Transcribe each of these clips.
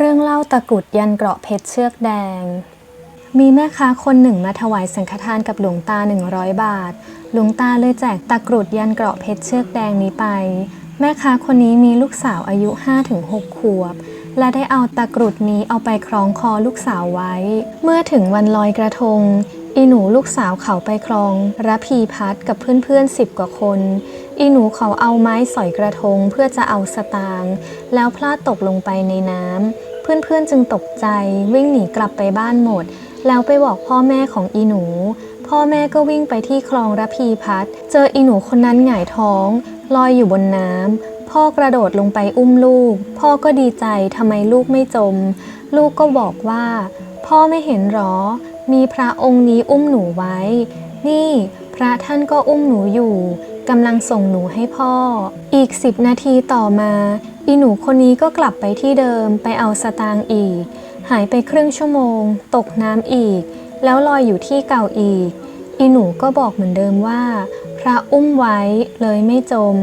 เรื่องเล่าตะกรุดยันเกราะเพชรเชือกแดง มีแม่ค้าคนหนึ่งมาถวายสังฆทานกับหลวงตา 100 บาท หลวงตาเลยแจกตะกรุดยันเกราะเพชรเชือกแดงนี้ไป แม่ค้าคนนี้มีลูกสาวอายุ 5-6 ขวบ และได้เอาตะกรุดนี้เอาไปคล้องคอลูกสาวไว้ เมื่อถึงวันลอยกระทงอีหนูลูกสาวเขาไปคลองระพีพัดกับเพื่อนๆสิบกว่าคน อีหนูเขาเอาไม้สอยกระทงเพื่อจะเอาสตางค์แล้วพลาดตกลงไปในน้ำ เพื่อนๆจึงตกใจวิ่งหนีกลับไปบ้านหมด แล้วไปบอกพ่อแม่ของอีหนู พ่อแม่ก็วิ่งไปที่คลองระพีพัดเจออีหนูคนนั้นหงายท้อง ลอยอยู่บนน้ำพ่อกระโดดลงไปอุ้มลูก พ่อก็ดีใจทำไมลูกไม่จม ลูกก็บอกว่า พ่อไม่เห็นหรอ มีพระองค์นี้อุ้มหนูไว้ นี่ พระท่านก็อุ้มหนูอยู่กำลังส่งหนูให้พ่อ อีกสิบนาทีต่อมาอีหนูคนนี้ก็กลับไปที่เดิมไปเอาสตางค์อีก หายไปครึ่งชั่วโมง ตกน้ำอีก แล้วลอยอยู่ที่เก่าอีก อีหนูก็บอกเหมือนเดิมว่า พระอุ้มไว้เลยไม่จม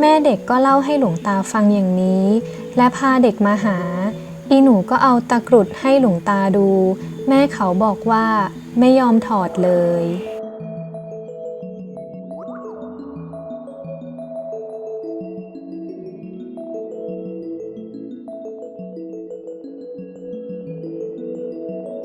แม่เด็กก็เล่าให้หลวงตาฟังอย่างนี้ และพาเด็กมาหา อีหนูก็เอาตะกรุดให้หลวงตาดู แม่เขาบอกว่าไม่ยอมถอดเลย